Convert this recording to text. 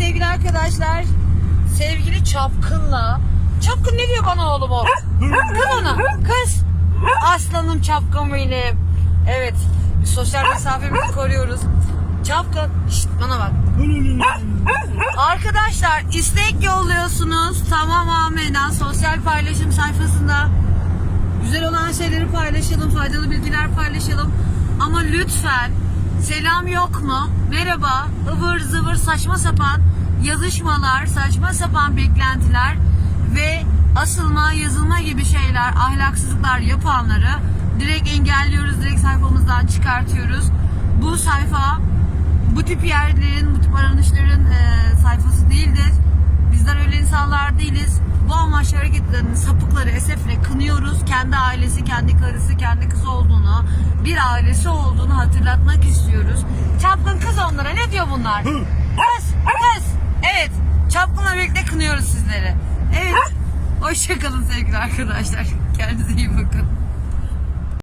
sevgili arkadaşlar. Sevgili Çapkın'la. Çapkın ne diyor bana oğlum o? Kız ona. Kız. Aslanım Çapkın benim. Evet. Sosyal mesafemizi koruyoruz. Çapkın. Şşt bana bak. Arkadaşlar istek yolluyorsunuz. Tamam amenna. Sosyal paylaşım sayfasında. Güzel olan şeyleri paylaşalım. Faydalı bilgiler paylaşalım. Ama lütfen selam yok mu? Merhaba. ıvır zıvır saçma sapan yazışmalar, saçma sapan beklentiler ve asılma, yazılma gibi şeyler, ahlaksızlıklar yapanları direkt engelliyoruz. Direkt sayfamızdan çıkartıyoruz. Bu sayfa bu tip yerlerin, bu tip aranışların e, sayfası değildir. Bizler öyle insanlar değiliz. Bu amaçlı hareketlerin sapıkları esefle kınıyoruz. Kendi ailesi, kendi karısı, kendi olduğunu, bir ailesi olduğunu hatırlatmak istiyoruz. Çapkın kız onlara ne diyor bunlar? Kız, kız. Evet, çapkınla birlikte kınıyoruz sizleri. Evet, hoşçakalın sevgili arkadaşlar. Kendinize iyi bakın.